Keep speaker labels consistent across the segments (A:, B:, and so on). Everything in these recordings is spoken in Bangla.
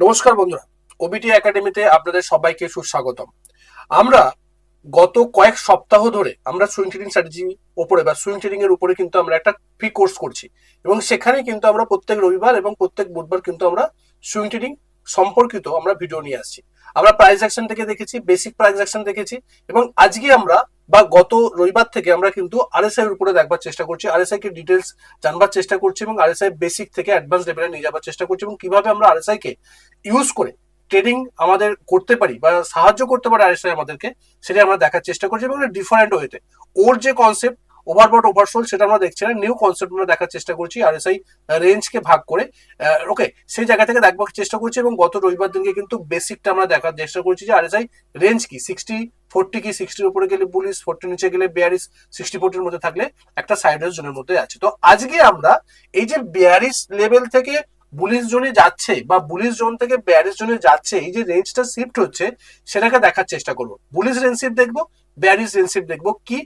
A: নমস্কার বন্ধুরা ওবিটি একাডেমিতে আপনাদের সবাইকে সুস্বাগতম। আমরা গত কয়েক সপ্তাহ ধরে আমরা সুইং ট্রেডিং স্ট্র্যাটেজি উপরে বা সুইং ট্রেডিং এর উপরে কিন্তু আমরা একটা ফ্রি কোর্স করছি এবং সেখানে কিন্তু আমরা প্রত্যেক রবিবার এবং প্রত্যেক বুধবার কিন্তু আমরা সুইং ট্রেডিং সম্পর্কিত আমরা ভিডিও নিয়ে আসছি। আমরা প্রাইস অ্যাকশন থেকে দেখেছি বেসিক প্রাইস অ্যাকশন দেখেছি এবং আজকে আমরা বা গত রবিবার থেকে আমরা কিন্তু আরএসআই এর উপরে দেখবার চেষ্টা করছি। আরএসআই কে ডিটেলস জানবার চেষ্টা করছি এবং আরএসআই বেসিক থেকে অ্যাডভান্স লেভেলে নিয়ে যাবার চেষ্টা করছি এবং কীভাবে আমরা আরএসআই কে ইউজ করে ট্রেডিং আমাদের করতে পারি বা সাহায্য করতে পারে আরএসআই আমাদেরকে সেটা আমরা দেখার চেষ্টা করছি এবং ডিফারেন্ট ওয়েতে ওর যে কনসেপ্ট ওভারবট ওভারসোল সেটা আমরা দেখছি না। নিউ কনসেপ্ট আমরা দেখার চেষ্টা করছি আর আরএসআই রেঞ্জকে ভাগ করে। ওকে সেই জায়গা থেকে দেখবার চেষ্টা করছি এবং গত রবিবার দিনকে কিন্তু বেসিকটা আমরা দেখার চেষ্টা করছি যে আরএসআই রেঞ্জ কি সিক্সটি ফোরটি কি সিক্সটির উপরে গেলে পুলিশ ফোরটি নিচে গেলে বিয়ারিস সিক্সটি ফোরটির মধ্যে থাকলে একটা সাইডের জোনের মধ্যে আছে। তো আজকে আমরা এই যে বিয়ারিস লেভেল থেকে বুলিশ জোনে যাচ্ছে বা বুলিশ জোন থেকে ব্যারিস জোনে যাচ্ছে, এই যে রেঞ্জটা শিফট হচ্ছে, সেটাকে দেখার চেষ্টা করব। বুলিশ রেঞ্জ শিফট দেখব ব্যারিস রেঞ্জ শিফট দেখব। কি?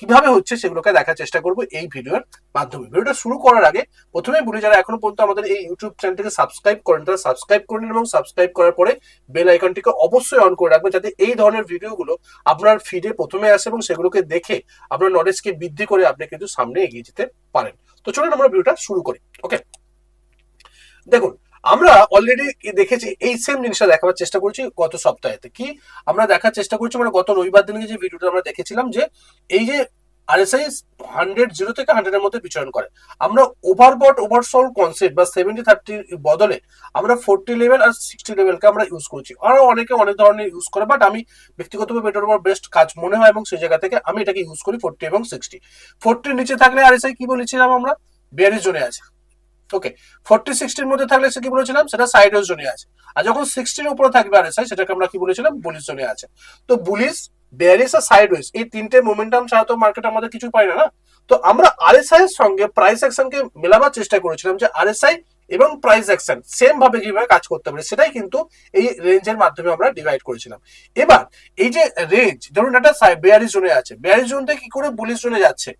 A: কীভাবে হচ্ছে সেগুলোকে দেখার চেষ্টা করব এই ভিডিওর মাধ্যমে। ভিডিওটা শুরু করার আগে প্রথমে বলি, যারা এখনও পর্যন্ত আমাদের এই ইউটিউব চ্যানেলটিকে সাবস্ক্রাইব করেন তারা সাবস্ক্রাইব করে নিন এবং সাবস্ক্রাইব করার পরে বেল আইকনটিকে অবশ্যই অন করে রাখবেন যাতে এই ধরনের ভিডিওগুলো আপনার ফিডে প্রথমে আসে এবং সেগুলোকে দেখে আপনার নলেজকে বৃদ্ধি করে আপনি কিন্তু সামনে এগিয়ে যেতে পারেন। তো চলুন আমরা ভিডিওটা শুরু করি। ওকে দেখুন আমরা অলরেডি দেখেছি, এই সেম জিনিসটা দেখাবার চেষ্টা করছি গত সপ্তাহেতে। কি? আমরা দেখার চেষ্টা করছি মানে গত রবিবার দিনকে যে ভিডিওটা আমরা দেখেছিলাম যে, এই যে আরএসআই হান্ড্রেড জিরো থেকে হান্ড্রেডের মধ্যে বিচরণ করে। আমরা ওভারবট ওভারসোল কনসেপ্ট বা সেভেন্টি থার্টির বদলে আমরা ফোরটি লেভেল আর সিক্সটি লেভেলকে আমরা ইউজ করছি। আরও অনেকে অনেক ধরনের ইউজ করে বাট আমি ব্যক্তিগতভাবে এটার উপর বেস্ট কাজ মনে হয় এবং সেই জায়গা থেকে আমি এটাকে ইউজ করি ফোরটি এবং সিক্সটি ফোরটির নিচে থাকলে আরএসআই কি বলেছিলাম আমরা? বিয়াল্লিশ জনে আছে। ওকে ফোরটি সিক্সটির মধ্যে থাকলে সে কি বলেছিলাম? সেটা সাইডের জোনে আছে। আর যখন সিক্সটির উপরে থাকবে আর এসআই সেটাকে আমরা কি বলেছিলাম? বুলিশ জোনে আছে। তো বুলিশ বেয়ারিস আর সাইডওয়েজ এই তিনটে মোমেন্টাম ছাড়া তো মার্কেট আমাদের কিছু পাই না না? তো আমরা আরএসআই এর সঙ্গে প্রাইস অ্যাকশনকে মেলাবার চেষ্টা করেছিলাম যে আরএসআই এবং প্রাইস অ্যাকশন সেম ভাবে কীভাবে কাজ করতে পারে, সেটাই কিন্তু এই রেঞ্জের মাধ্যমে আমরা ডিভাইড করেছিলাম। এবার, এই যে রেঞ্জ ধরুন একটা বেয়ারিস জোনে আছে। বেয়ারিস জোন থেকে কি করে বুলিশ জোনে যাচ্ছে?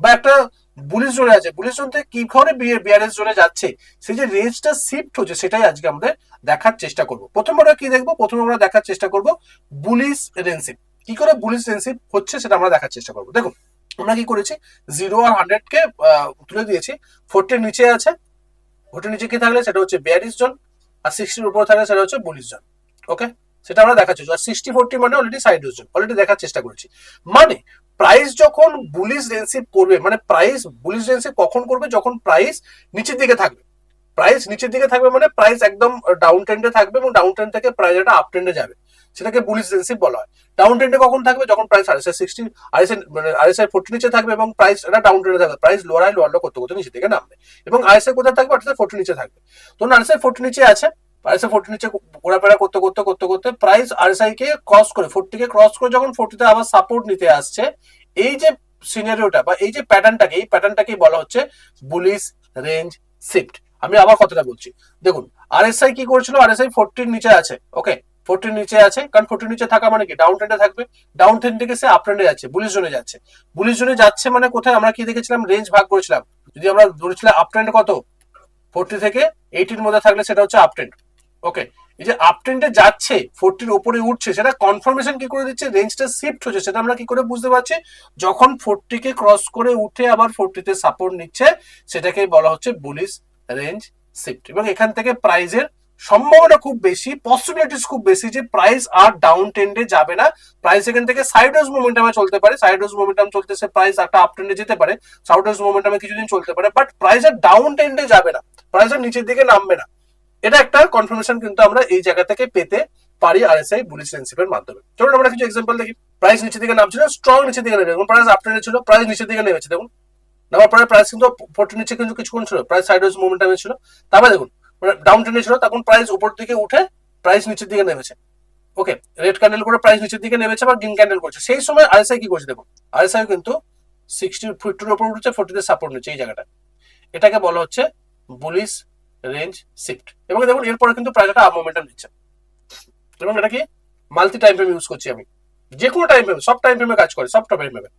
A: বা একটা বুলিশ জোনে আছে। বুলিশ জোন থেকে কি করে বিয়ারেস জোনে যাচ্ছে? সেই যে রেঞ্জটা শিফট হচ্ছে, সেটাই আজকে আমাদের দেখার চেষ্টা করব। প্রথম আমরা কি দেখব? প্রথমে আমরা দেখার চেষ্টা করব বুলিশ রেঞ্জশিপ কি করে বুলিশ রেঞ্জশিপ হচ্ছে সেটা আমরা দেখার চেষ্টা করব। দেখুন, আমরা কি করেছি? জিরো আর হান্ড্রেড কে তুলে দিয়েছি। ফোরটির নিচে আছে। ফোরটির নিচে কি থাকলে? সেটা হচ্ছে বিয়ারিশ জন আর সিক্সটির উপরে থাকলে? সেটা হচ্ছে বুলিশ জন ওকে সেটা আমরা দেখাচ্ছি আর সিক্সটি ফোরটি মানে অলরেডি সাইড জন অলরেডি দেখার চেষ্টা করেছি। মানে প্রাইস যখন বুলিশ রেন্সিপ করবে মানে প্রাইস বুলিশ রেন্সিপ কখন করবে? যখন প্রাইস নিচের দিকে থাকবে। প্রাইস নিচের দিকে থাকবে মানে প্রাইস একদম ডাউন ট্রেন্ডে থাকবে এবং ডাউন ট্রেন্ড থেকে প্রাইস একটা আপ ট্রেন্ডে যাবে। সেটাকে বুলিশ রেন্সিপ বলা হয়। ডাউন ট্রেন্ডে কখন থাকবে? যখন প্রাইস আরএসআই সিক্সটি আরএসআই মানে আরএসআই ফোর্টি নিচে থাকবে এবং প্রাইস এটা ডাউন ট্রেন্ডে থাকবে। Price lower high lower low করতে করতে নিচে দিকে নামবে। এবং আরএসআই কোথায় থাকবে? আরএসআই ফোর্টি নিচে থাকবে। তো আরএসআই ফোর্টি নিচে আছে। আরএসআই ফোর্টি নিচে ঘোরাফেরা করতে করতে করতে করতে প্রাইস আরএসআই কে ক্রস করে ফোর্টি কে ক্রস করে যখন ফোর্টিতে আবার সাপোর্ট নিতে আসছে, এই যে সিনারিওটা বা এই যে প্যাটার্নটাকে এই প্যাটার্নটাকেই বলা হচ্ছে বুলিশ রেঞ্জ শিফট আমি আবার কথাটা বলছি। দেখুন আরএসআই কি করছিল? আরএসআই ফোরটির নিচে আছে ওকে ফোরটির নিচে আছে, কারণ ফোরটির নিচে থাকা মানে কি? ডাউন ট্রেন্ডে থাকবে। ডাউন ট্রেন্ড থেকে সে আপ ট্রেন্ডে যাচ্ছে বুলিশ জোনে যাচ্ছে। বুলিশ জোনে যাচ্ছে মানে কোথায়? আমরা কি দেখেছিলাম? রেঞ্জ ভাগ করেছিলাম। যদি আমরা ধরেছিলাম আপ ট্রেন্ড কত? ফোরটি থেকে এইটির মধ্যে থাকলে সেটা হচ্ছে আপ ট্রেন্ড ওকে এই যে আপ ট্রেন্ডে যাচ্ছে ফোরটির উপরে উঠছে, সেটা কনফার্মেশন কি করে দিচ্ছে? রেঞ্জটা শিফট হচ্ছে, সেটা আমরা কি করে বুঝতে পারছি? যখন ফোরটিকে ক্রস করে উঠে আবার ফোরটিতে সাপোর্ট নিচ্ছে সেটাকে বলা হচ্ছে বুলিশ রেঞ্জ শিফট এবং এখান থেকে প্রাইজের সম্ভাবনা খুব বেশি পসিবিলিটিস খুব বেশি যে প্রাইস আর ডাউন ট্রেন্ডে যাবে না। প্রাইস এখান থেকে সাইডওয়েজ মোমেন্টামে চলতে পারে সাইডওয়েজ মোমেন্টাম চলতেছে প্রাইস একটা আপ ট্রেন্ডে যেতে পারে সাউথওয়েজ মোমেন্টামে কিছুদিন চলতে পারে বাট প্রাইস আর ডাউন ট্রেন্ডে যাবে না। প্রাইস আর নিচের দিকে নামবে না। এটা একটা কনফার্মেশন কিন্তু আমরা এই জায়গা থেকে পেতে পারি আরএসআই বুলিশ রেন্সিপের মাধ্যমে। চলুন আমরা কিছু এক্সাম্পল দেখি। প্রাইস নিচের দিকে নামছিল স্ট্রং নিচের দিকে নেমে। দেখুন প্রাইস আপ ট্রেন্ডে ছিল প্রাইস নিচের দিকে নেমেছে, দেখুন। নামার পরে প্রাইস কিন্তু ফোর্টি নিচে কিন্তু কিছুক্ষণ ছিল প্রাইস সাইডওয়েজ মোমেন্টামে ছিল। তারপরে দেখুন মানে ডাউন ট্রেন্ডে ছিল, তখন প্রাইস উপর দিকে উঠে প্রাইস নিচের দিকে নেমেছে। ওকে রেড ক্যান্ডেল করে প্রাইস নিচের দিকে নেমেছে বা গ্রিন ক্যান্ডেল করছে। সেই সময় আরএসআই কি করছে দেখুন আরএসআই কিন্তু সিক্সটি ফিফটির উপর উঠছে ফোর্টিতে সাপোর্ট নিচ্ছে এই জায়গাটা এটাকে বলা হচ্ছে বুলিশ রেঞ্জ শিফট এবং দেখুন, এরপরে কিন্তু প্রাইস একটা আপ মোমেন্টাম নিচ্ছে এবং এটা কি? মাল্টি টাইম ফ্রেম ইউজ করছি আমি। যে কোনো টাইম ফ্রেম সব টাইম ফ্রেমে কাজ করে, সব টাইম ফ্রেমে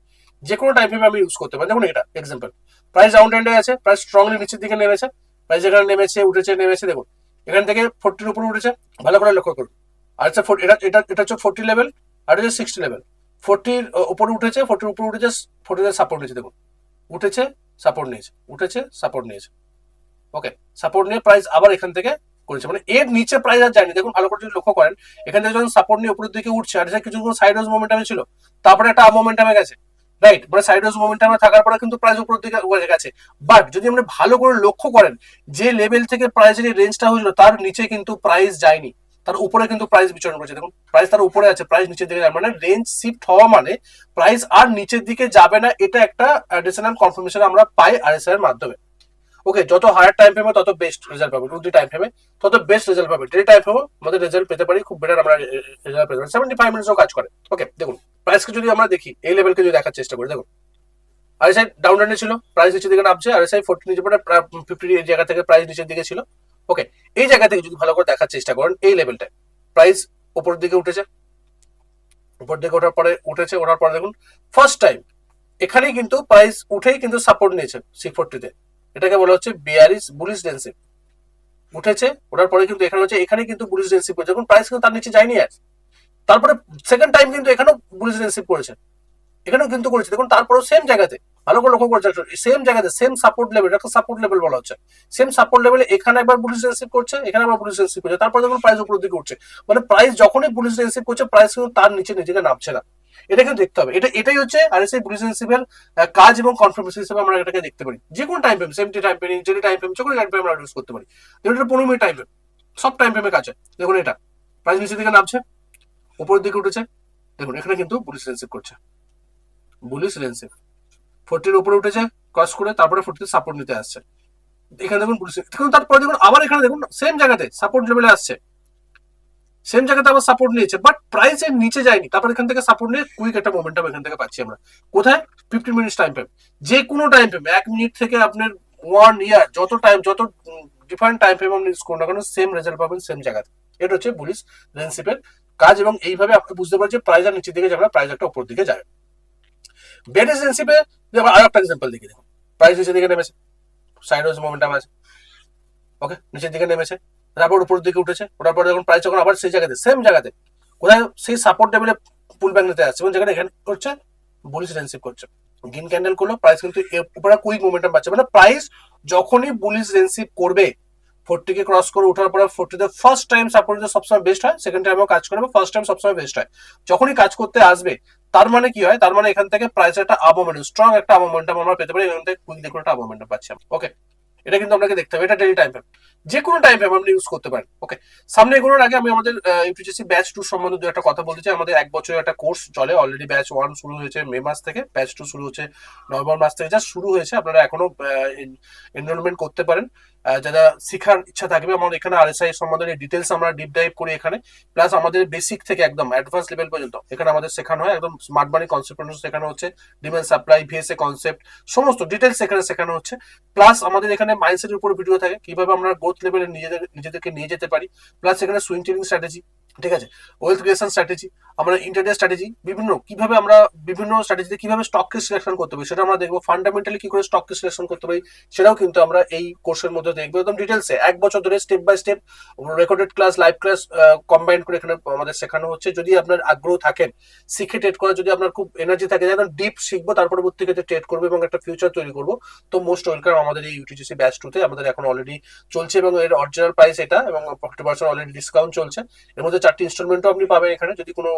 A: যে কোনো টাইম ফ্রেমে আমি ইউজ করতে পারি। দেখুন এটা এক্সাম্পল প্রাইস ডাউন ট্রেন্ডে আছে প্রাইস স্ট্রংলি নিচের দিকে নেমেছে। প্রাইস এখানে নেমেছে, উঠেছে, নেমেছে, দেখুন। এখান থেকে ফোরটির উপরে উঠেছে, ভালো করে লক্ষ্য করুন। আর হচ্ছে এটা এটা এটা হচ্ছে ফোরটি লেভেল আর হচ্ছে সিক্সটি লেভেল ফোরটির উপরে উঠেছে ফোরটির উপরে উঠেছে ফোরটিতে সাপোর্ট নিয়েছে দেখুন। উঠেছে সাপোর্ট নিয়েছে উঠেছে সাপোর্ট নিয়েছে ওকে সাপোর্ট নিয়ে প্রাইস আবার এখান থেকে করেছে। মানে এর নিচে প্রাইস আর যায়নি। দেখুন, ভালো করে যদি লক্ষ্য করেন, এখান থেকে যখন সাপোর্ট নিয়ে উপরের দিকে উঠছে, আর কিছু সাইড ওয়াইজ মোমেন্টামে ছিল, তারপরে একটা মোমেন্টামে গেছে। রাইট মানে সাইড ওয়াইজ মোমেন্টামে থাকার পরে কিন্তু প্রাইস উপরের দিকে উঠে গেছে। বাট যদি আপনি ভালো করে লক্ষ্য করেন, যে লেভেল থেকে প্রাইসের এই রেঞ্জটা হয়েছিল, তার নিচে কিন্তু প্রাইস যায়নি। তার উপরে কিন্তু প্রাইস বিচরণ করছে। দেখুন প্রাইস তার উপরে আছে প্রাইস নিচের দিকে যাবে মানে রেঞ্জ শিফট হওয়া মানে প্রাইস আর নিচের দিকে যাবে না, এটা একটা কনফার্মেশন আমরা পাই আরএসআই এর মাধ্যমে। ওকে যত হায়ার টাইম ফ্রেমে তত বেস্ট রেজাল্ট পাবে টু টাইম ফ্রেমে তত বেস্ট রেজাল্ট পাবে। ডেলি টাইম ফ্রেমে আমাদের রেজাল্ট পেতে পারি, খুব বেটার আমরা রেজাল্ট পেতে পারি। সেভেন্টি ফাইভ মিনিটসও কাজ করে। ওকে দেখুন প্রাইসকে যদি আমরা দেখি এই লেভেলকে যদি দেখার চেষ্টা করি, দেখুন। আরএসআই ডাউন ট্রেন্ডে ছিল প্রাইস নিচের দিকে নামছে আরএসআই ফোর্টি নিচে পড়ে ফিফটি এই জায়গা থেকে প্রাইস নিচের দিকে ছিল। ওকে এই জায়গা থেকে যদি ভালো করে দেখার চেষ্টা করেন এই লেভেলটা প্রাইস উপরের দিকে উঠেছে। উপর দিকে ওঠার পরে উঠেছে, ওঠার পরে দেখুন ফার্স্ট টাইম এখানেই কিন্তু প্রাইস উঠেই কিন্তু সাপোর্ট নিয়েছে সিক্স ফোর্টিতে এটাকে বলা হচ্ছে বিয়ারিস বুলিশ ডেন্সিভ উঠেছে, ওঠার পরে কিন্তু এখানে হচ্ছে এখানে কিন্তু বুলিশ ডেন্সিভ করেছে যখন প্রাইস কিন্তু তার নিচে যায়নি আর তারপরে সেকেন্ড টাইম কিন্তু এখানেও বুলিশ ডেন্সিভ করেছে এখানেও কিন্তু করেছে। দেখুন, তারপরেও সেম জায়গাতে, ভালো করে লক্ষ্য করছে সেম জায়গাতে সেম সাপোর্ট লেভেল একটা সাপোর্ট লেভেল বলা হচ্ছে। সেম সাপোর্ট লেভেলে এখানে একবার বুলিশ রিসিভ করছে, এখানে একবার বুলিশ রিসিভ করছে। তারপরে যখন প্রাইস উপরের দিকে উঠছে। মানে প্রাইস যখনই বুলিশ রিসিভ করছে প্রাইস কিন্তু তার নিচে নিজেকে নামছে না। এটা কিন্তু দেখতে হবে। এটা, এটাই হচ্ছে আর এস বুলিশ রিসিভের কাজ এবং কনফার্মেশন হিসেবে আমরা এটাকে দেখতে পারি। যে কোনো টাইম ফ্রেম সেমটি টাইম ফ্রেম যেটি টাইম ফ্রেম যে কোনো টাইম ফ্রেম আমরা ইউজ করতে পারি। যেমন এটা পনেরো মিনিট টাইম ফ্রেম সব টাইম ফ্রেমের কাছে দেখুন এটা প্রাইস নিচের দিকে নামছে, উপরের দিকে উঠেছে। দেখুন, এখানে কিন্তু বুলিশ রিসিভ করছে। বুলিশ রিসিভ ফোরটির উপরে উঠেছে ক্রস করে তারপরে ফোরটিতে সাপোর্ট নিতে আসছে। এখানে দেখুন পুলিশ দেখুন তারপরে দেখুন, আবার এখানে দেখুন সেম জায়গাতে সাপোর্ট লেভেলে আসছে। সেম জায়গাতে আবার সাপোর্ট নিয়েছে বাট প্রাইস এর নিচে যায়নি। তারপর এখান থেকে সাপোর্ট নিয়ে কুইক একটা মোমেন্টাম এখান থেকে পাচ্ছি আমরা। কোথায়? ফিফটিন মিনিটস টাইম ফ্রেম যে কোনো টাইম ফ্রেম এক মিনিট থেকে আপনার ওয়ান ইয়ার যত টাইম যত ডিফারেন্ট টাইম ফ্রেম আপনি ইউজ করুন না কেন সেম রেজাল্ট পাবেন সেম জায়গাতে। এটা হচ্ছে পুলিশ রেন্সিপের কাজ এবং এইভাবে আপনি বুঝতে পারছেন প্রাইস আর নিচের দিকে যাবে না প্রাইস একটা উপর দিকে যাবে। বেড রেন্সিপে যেমন আর একটা এক্সাম্পল দেখি দেখুন। প্রাইস নিচের দিকে নেমেছে। সাইড মোমেন্টাম আছে। ওকে নিচের দিকে নেমেছে। তারপর উপরের দিকে উঠেছে, ওঠার পরে যখন প্রাইস যখন আবার সেই জায়গাতে সেম জায়গাতে, কোথায় সেই সাপোর্ট লেভেলে পুল ব্যাক নিতে আসছে, এবং যেখানে এখানে করছে বুলিশ রেন্সিভ করছে। গ্রিন ক্যান্ডেল করল প্রাইস কিন্তু উপরে কুইক মোমেন্টাম পাচ্ছে। মানে প্রাইস যখনই বুলিশ রেন্সিভ করবে ফোরটিকে ক্রস করে ওঠার পরে ফোরটিতে ফার্স্ট টাইম সাপোর্ট সবসময় বেস্ট হয় সেকেন্ড টাইমেও কাজ করবে ফার্স্ট টাইম সবসময় বেস্ট হয়। যখনই কাজ করতে আসবে, তার মানে কি হয়? তার মানে এখান থেকে প্রাইস একটা আপ মোমেন্টাম স্ট্রং একটা আপ মোমেন্টাম আমরা পেতে পারি, এখান থেকে কুইক দেখুন একটা আপ মোমেন্টাম পাচ্ছি ওকে এটা কিন্তু আপনাকে দেখতে হবে, এটা ডেলি টাইম ফ্রেম যে কোনো টাইম ফ্রেম আপনি ইউজ করতে পারেন ওকে সামনে এগোনোর আগে আমি আমাদের ইউটিসি ব্যাচ টু সম্বন্ধে দু একটা কথা বলতে চাই। আমাদের এক বছরের একটা কোর্স চলে অলরেডি ব্যাচ ওয়ান শুরু হয়েছে মে মাস থেকে ব্যাচ টু শুরু হচ্ছে নভেম্বর মাস থেকে যা শুরু হয়েছে। আপনারা এখনও এনরোলমেন্ট করতে পারেন। যারা শেখার ইচ্ছা থাকবে, আমার এখানে আর আরএসআই সম্বন্ধে ডিটেলস আমরা ডিপ ডাইভ করি এখানে। প্লাস আমাদের বেসিক থেকে একদম অ্যাডভান্স লেভেল পর্যন্ত। এখানে আমাদের শেখানো হয়, একদম স্মার্ট মানি কনসেপ্ট শেখানো হচ্ছে। ডিমান্ড সাপ্লাই ভিএসএ কনসেপ্ট সমস্ত ডিটেলস এখানে শেখানো হচ্ছে। প্লাস আমাদের এখানে মাইন্ডসেটের উপর ভিডিও থাকে, কীভাবে আমরা গ্রোথ লেভেলে নিজেদের, নিজেদেরকে নিয়ে যেতে পারি। প্লাস এখানে সুইং ট্রেনিং স্ট্র্যাটেজি ঠিক আছে? ওয়েলথ ক্রিয়েশন স্ট্র্যাটেজি আমরা ইন্টারনেট স্ট্র্যাটেজি বিভিন্ন, কীভাবে আমরা বিভিন্ন স্ট্র্যাটেজিতে কীভাবে স্টককে সিলেকশন করতে পারি, সেটা আমরা দেখব। ফান্ডামেন্টালি কি করে স্টককে সিলেকশন করতে পারি, সেটাও কিন্তু আমরা এই কোর্সের মধ্যে দেখব। একদম ডিটেলসে এক বছর ধরে step by step recorded class live class combine করে এখানে আমাদের শেখানো হচ্ছে। যদি আপনার আগ্রহ থাকেন শিখে ট্রেড করা যদি আপনার খুব এনার্জি থাকে যেন ডিপ শিখব তার পরবর্তী ট্রেড করব এবং একটা ফিউচার তৈরি করব, তো মোস্ট ওয়েলকাম আমাদের এই ইউটিসি ব্যাচ টুতে আমাদের এখন অলরেডি চলছে এবং এর অরিজিনাল প্রাইস এটা এবং ফিফটি পার্সেন্ট অলরেডি ডিসকাউন্ট চলছে। এর মধ্যে চারটি ইনস্টলমেন্টও আপনি পাবেন এখানে। যদি কোনো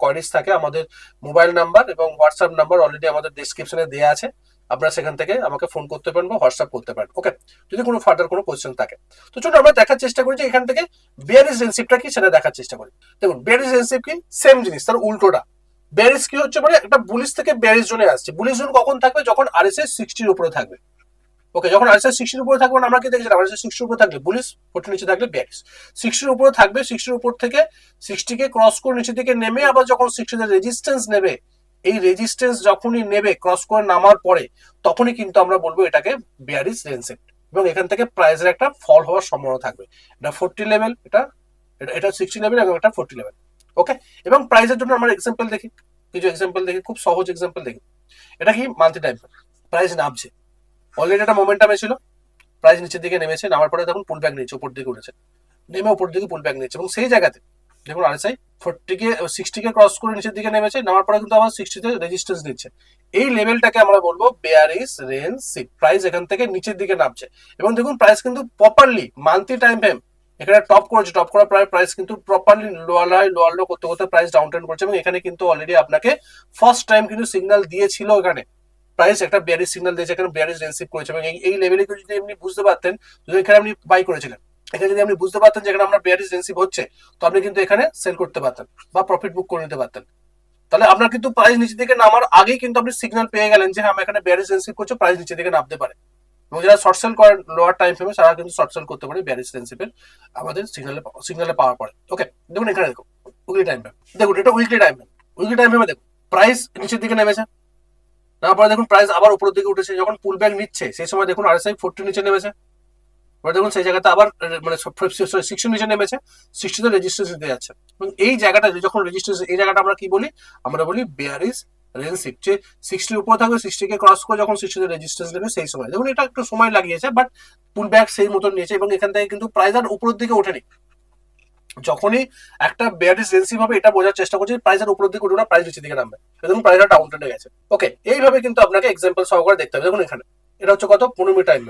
A: কোয়ারিজ থাকে, আমাদের মোবাইল নাম্বার এবং হোয়াটসঅ্যাপ নাম্বার অলরেডি আমাদের ডিসক্রিপশনে দেওয়া আছে। আপনারা সেখান থেকে আমাকে ফোন করতে পারেন বা হোয়াটসঅ্যাপ করতে পারেন ওকে যদি কোনো ফার্দার কোনো কোয়েশ্চেন থাকে। তো চলুন আমরা দেখার চেষ্টা করি যে এখান থেকে বিয়ারিস রেন্সিপটা কি, সেটা দেখার চেষ্টা করি। দেখুন বিয়ারিস রেন্সিপ কি? সেম জিনিস, তার উল্টোটা। ব্যারিস কি হচ্ছে মানে একটা বুলিশ থেকে ব্যারিস জোনে আসছে। বুলিশ জোন কখন থাকবে? যখন আর এস সিক্সটির উপরে থাকবে। ওকে যখন আরএসএস সিক্সটির উপরে থাকবে আমরা কি দেখছিলাম? আরএসএস সিক্সটির উপরে থাকলে পুলিশ ফোর্টি নিচে থাকলে ব্যারিস সিক্সটির উপরে থাকবে সিক্সটির উপর থেকে সিক্সটিকে ক্রস করে নিচে দিকে নেমে আবার যখন সিক্সটিতে রেজিস্ট্যান্স নেবে, এই রেজিস্ট্যান্স যখনই নেবে ক্রস করে নামার পরে, তখনই কিন্তু আমরা বলব এটাকে বিয়ারিস রেনসেট এবং এখান থেকে প্রাইজের একটা ফল হওয়ার সম্ভাবনা থাকবে। এটা ফোরটি লেভেল এটা এটা সিক্সটি লেভেল এবং এটা ফোরটি লেভেল ওকে এবং প্রাইসের জন্য আমরা এক্সাম্পল দেখি। কিছু এক্সাম্পল দেখি, খুব সহজ এক্সাম্পল দেখি। এটা কি? মান্থলি টাইম প্রাইস নামছে। অলরেডি একটা মোমেন্টামে ছিল প্রাইস নিচের দিকে নেমেছে, নামার পরে তখন পুল ব্যাক নিচে উপর দিকে উঠেছে। নেমে উপর দিকে পুল ব্যাক নিচ্ছে এবং সেই জায়গাতে দেখুন আরএসআই ফোরটিকে সিক্সটিকে ক্রস করে নিচের দিকে নেমেছে, নামার পরে কিন্তু আবার সিক্সটিতে রেজিস্ট্যান্স দিচ্ছে এই লেভেলটাকে আমরা বলব বেয়ারিস রেঞ্জ সিপ প্রাইস এখান থেকে নিচের দিকে নামছে। এবং দেখুন প্রাইস কিন্তু প্রপারলি মান্থলি টাইম ফ্রেম এখানে টপ করেছে টপ করার প্রায় প্রাইস কিন্তু properly lower high lower low করতে করতে প্রাইস ডাউন ট্রেন্ড করছে এবং এখানে কিন্তু অলরেডি আপনাকে ফার্স্ট টাইম কিন্তু সিগন্যাল দিয়েছিল এখানে। প্রাইস একটা বিয়ারিস সিগন্যাল দিয়েছে, এখানে বিয়ারিস রেন্সিভ করেছে এবং এই- লেভেলে যদি আপনি বুঝতে পারতেন, যদি এখানে আপনি বাই করেছিলেন, এখানে যদি আপনি বুঝতে পারতেন যে এখানে আমরা বিয়ারিস রেন্সিভ হচ্ছে, তো আপনি কিন্তু এখানে সেল করতে পারতেন বা প্রফিট বুক করে নিতে পারতেন। তাহলে আপনার কিন্তু প্রাইস নিচের দিকে নামার আগেই কিন্তু আপনি সিগন্যাল পেয়ে গেলেন যে হ্যাঁ এখানে বিয়ারিস রেন্সিভ করছে প্রাইস নিচের দিকে নামতে পারে। এবং যারা শর্ট সেল করেন লোয়ার টাইম ফ্রেমে তারা কিন্তু শর্ট সেল করতে পারে বিয়ারিস রেন্সিভের আমাদের সিগন্যালে সিগন্যালে পাওয়ার পরে ওকে দেখুন এখানে দেখুন উইকলি টাইম ফ্রেম দেখুন, এটা weekly time frame weekly time ফ্রেমে দেখুন প্রাইস নিচের দিকে নেমেছে। তারপরে দেখুন প্রাইস আবার উপরের দিকে উঠেছে, যখন পুল ব্যাক নিচ্ছে, সেই সময় দেখুন আরএসআই ফোরটি নিচে নেমেছে। এবার দেখুন সেই জায়গাতে আবার মানে সিক্সটি নিচে নেমেছে সিক্সটিতে রেজিস্ট্রেশন দিতে যাচ্ছে। এবং এই জায়গাটা, যখন রেজিস্ট্রেশন এই জায়গাটা আমরা কি বলি? আমরা বলি বেয়ারিস রেঞ্জিপ যে সিক্সটির উপরে থাকবে সিক্সটিকে ক্রস করে যখন সিক্সটিতে রেজিস্ট্রেশন দেবে, সেই সময়। দেখুন এটা একটু সময় লাগিয়েছে বাট পুল ব্যাক সেই মতন নিয়েছে, এবং এখান থেকে কিন্তু প্রাইস আর উপরের দিকে ওঠেনি। যখনই একটা বেয়ারিস রেঞ্জিপ ভাবে এটা বোঝার চেষ্টা করছি প্রাইস আর উপরের দিকে উঠবে না প্রাইস নিচের দিকে নামবে। দেখুন আর ডাউন ট্রেন্ডে গেছে। ওকে এইভাবে কিন্তু আপনাকে এক্সাম্পল সহকারে দেখতে হবে। দেখুন এখানে, এটা হচ্ছে কত? পনেরো টাইম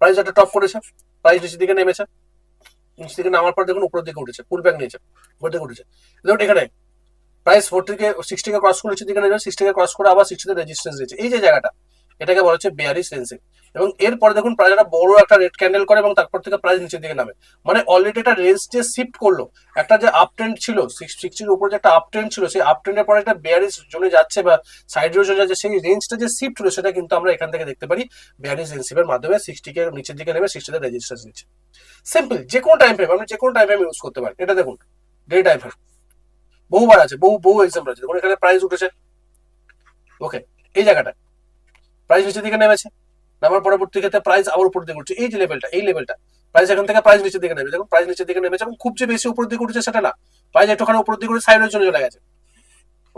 A: প্রাইস একটা টপ করেছে প্রাইস নিচের দিকে নেমেছে। নিচের দিকে নামার পর দেখুন, উপরের দিকে উঠেছে পুল ব্যাক নিয়েছে উপর দিকে উঠেছে। দেখুন, এখানে প্রাইস ফোর থেকে সিক্সটিকে ক্রস করে নিচের দিকে নেবে সিক্সটিকে ক্রস করে আবার সিক্সটিতে রেজিস্ট্যান্স দিয়েছে এই যে জায়গাটা এটাকে বলা হচ্ছে বেয়ারিস রেঞ্জিং এবং এরপরে দেখুন প্রায় একটা বড় একটা রেড ক্যান্ডেল করে এবং তারপর থেকে প্রাইস নিচের দিকে নামে। মানে অলরেডি একটা রেঞ্জ যে শিফট করল। একটা যে আপ ট্রেন্ড ছিল সিক্সটির উপর যে একটা আপ ট্রেন্ড ছিল, সেই আপ ট্রেন্ডের পরে একটা বেয়ারিস জোনে যাচ্ছে বা সাইড জোনে যাচ্ছে, সেই রেঞ্জটা যে শিফট হলো, সেটা কিন্তু আমরা এখান থেকে দেখতে পারি। বেয়ারিস রেঞ্জিপের মাধ্যমে সিক্সটিকে নিচের দিকে নেমে সিক্সটিতে রেজিস্ট্রেশন নিচ্ছে। সিম্পল যে কোনো টাইম ফ্রেম আপনি যে কোনো টাইম ফ্রেম ইউজ করতে পারেন। এটা দেখুন ডে টাইম ফ্রেম বহুবার আছে, বহু বহু এক্সাম্পল আছে। দেখুন, এখানে প্রাইস উঠেছে। ওকে এই জায়গাটা প্রাইস নিচের দিকে নেমেছে। নামার পরবর্তী ক্ষেত্রে প্রাইস আবার উপর দিকে উঠছে। এই যে লেভেলটা এই লেভেলটা প্রাইস এখান থেকে প্রাইস নিচের দিকে নেমে দেখুন প্রাইস নিচের দিকে নেমেছে এবং খুব যে বেশি উপর দিকে উঠছে সেটা না। প্রাইস একটুখানি উপর দিকে উঠে সাইডের জন্য চলে গেছে।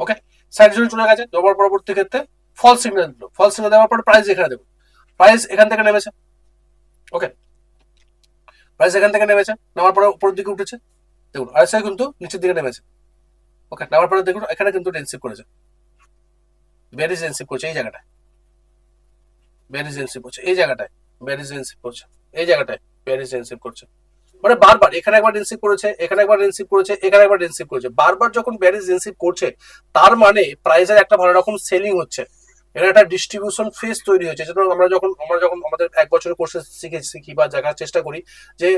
A: ওকে সাইডের জন্য চলে গেছে। যাওয়ার পরবর্তী ক্ষেত্রে ফল সিগন্যাল দিল। ফল সিগন্যাল দেওয়ার পর প্রাইস এখানে দেখুন। প্রাইস এখান থেকে নেমেছে। ওকে প্রাইস এখান থেকে নেমেছে। নামার পরে উপরের দিকে উঠেছে। দেখুন আরএসআই কিন্তু নিচের দিকে নেমেছে। ওকে নামার পরে দেখুন, এখানে কিন্তু রেন্সিভ করেছে। বেরিজ রেন্সিভ করেছে এই জায়গাটায়। বেরিজ হচ্ছে এই জায়গাটায় রেন্সিভ করছে। এই জায়গাটায় রেন্সিভ করছে। মানে বারবার, এখানে একবার রিসিভ করেছে, এখানে একবার রিসিভ করেছে, এখানে একবার রিসিভ করেছে। বারবার যখন ব্যারিজ রিসিভ করছে, তার মানে প্রাইসের একটা ভালো রকম সেলিং হচ্ছে। এটা একটা ডিস্ট্রিবিউশন ফেস তৈরি হয়েছে। যেটা আমরা যখন আমরা যখন আমাদের এক বছরের কোর্সে শিখে, শিখি বা দেখার চেষ্টা করি যে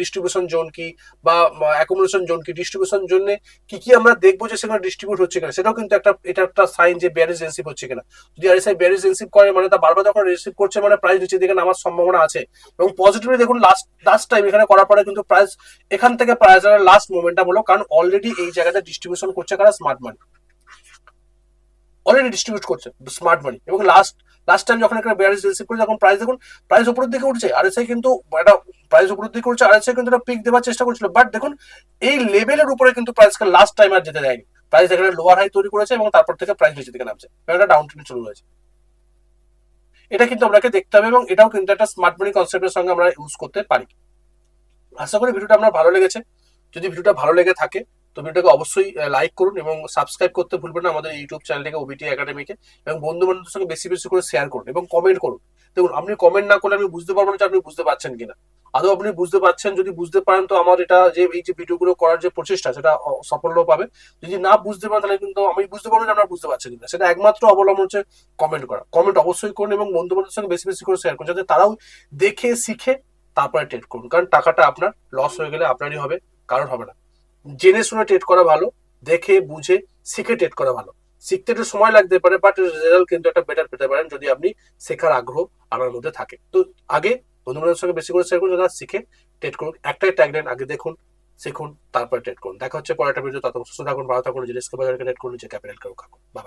A: ডিস্ট্রিবিউশন জোন কি বা অ্যাকোমোডেশন জোন কি ডিস্ট্রিবিউশন জোনে কি কি আমরা দেখব যে সেখানে ডিস্ট্রিবিউট হচ্ছে কিনা, সেটাও কিন্তু একটা, এটা একটা সাইন যে ব্যারিজ রিসিভ হচ্ছে কিনা। যদি আরএসআই ব্যারিজ রিসিভ করে মানে তা বারবার যখন রিসিভ করছে মানে প্রাইস নিচের দিকে নামার সম্ভাবনা আছে। এবং পজিটিভলি দেখুন লাস্ট লাস্ট টাইম এখানে করার পরে কিন্তু প্রাইস এখান থেকে প্রাইস লাস্ট মোমেন্টটা হলো, কারণ অলরেডি এই জায়গাতে ডিস্ট্রিবিউশন করছে কারা স্মার্ট মানি অলরেডি ডিস্ট্রিবিউট করছে স্মার্ট মানি এবং লাস্ট লাস্ট টাইম যখন এখানে বেয়ারিস রিসিভ করেছে, তখন প্রাইস দেখুন প্রাইস উপরের দিকে উঠছে। আরএসআই কিন্তু একটা প্রাইস উপরের দিকে উঠছে আরএসআই কিন্তু একটা পিক দেওয়ার চেষ্টা করছিল। বাট দেখুন, এই লেভেলের উপরে কিন্তু প্রাইসকে লাস্ট টাইম আর যেতে দেয়নি। প্রাইস এখানে লোয়ার হাই তৈরি করেছে এবং তারপর থেকে প্রাইস নিচে দিকে নামছে। একটা ডাউন ট্রেন্ড শুরু হয়েছে। এটা কিন্তু আপনাকে দেখতে হবে এবং এটাও কিন্তু একটা স্মার্ট মানি কনসেপ্টের সঙ্গে আমরা ইউজ করতে পারি। আশা করি ভিডিওটা আপনার ভালো লেগেছে। যদি ভিডিওটা ভালো লেগে থাকে তো ভিডিওটাকে অবশ্যই লাইক করুন এবং সাবস্ক্রাইব করতে ভুলবেন না আমাদের ইউটিউব চ্যানেলটাকে ওবিটি একাডেমিকে এবং বন্ধু বান্ধবের সঙ্গে বেশি বেশি করে শেয়ার করুন এবং কমেন্ট করুন। দেখুন, আপনি কমেন্ট না করলে আমি বুঝতে পারব না যে আপনি বুঝতে পারছেন কিনা। আদৌ আপনি বুঝতে পারছেন, যদি বুঝতে পারেন তো আমার এটা যে, এই যে ভিডিওগুলো করার যে প্রচেষ্টা সেটা সাফল্য পাবে। যদি না বুঝতে পারেন তাহলে কিন্তু আমি বুঝতে পারব যে আপনারা বুঝতে পারছেন কিনা। সেটা একমাত্র অবলম্বন হচ্ছে কমেন্ট করা। কমেন্ট অবশ্যই করুন এবং বন্ধু বান্ধবের সঙ্গে বেশি বেশি করে শেয়ার করুন, যাতে তারাও দেখে, শিখে তারপরে ট্রেড করুন। কারণ টাকাটা আপনার লস হয়ে গেলে আপনারই হবে কারণ হবে না। জেনে শুনে ট্রেড করা ভালো, দেখে, বুঝে, শিখে ট্রেড করা ভালো। শিখতে একটু সময় লাগতে পারে বাট রেজাল্ট কিন্তু একটা বেটার পেতে পারেন যদি আপনি শেখার আগ্রহ আপনার মধ্যে থাকে। তো আগে বন্ধু বান্ধবের সঙ্গে বেশি করে শেয়ার করুন, যারা শিখে ট্রেড করুন একটাই ট্যাগলাইন আগে দেখুন, শিখুন, তারপর ট্রেড করুন। দেখা হচ্ছে পরের ভিডিও তত সুস্থ থাকুন, ভালো থাকুন জিনিসকে বাজারকে ট্রেড করুন যে ক্যাপিটাল কেউ খাকুন। বাই